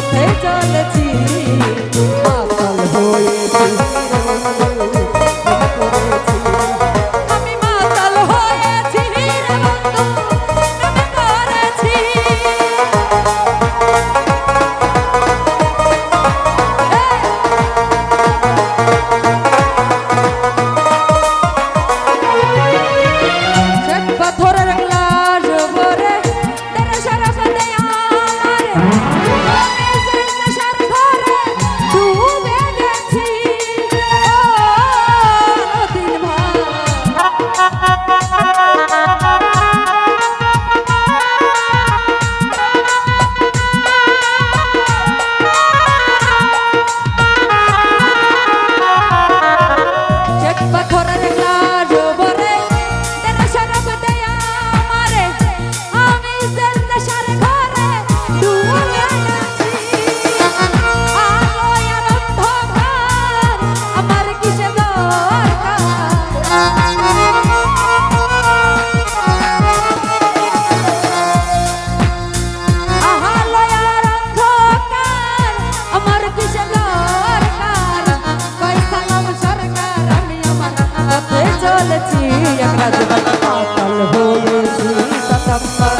পথে চলেছি। এক রাজবাড়ি পাতাল হয়েছি পাতাম্মা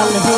i'm Hollywood.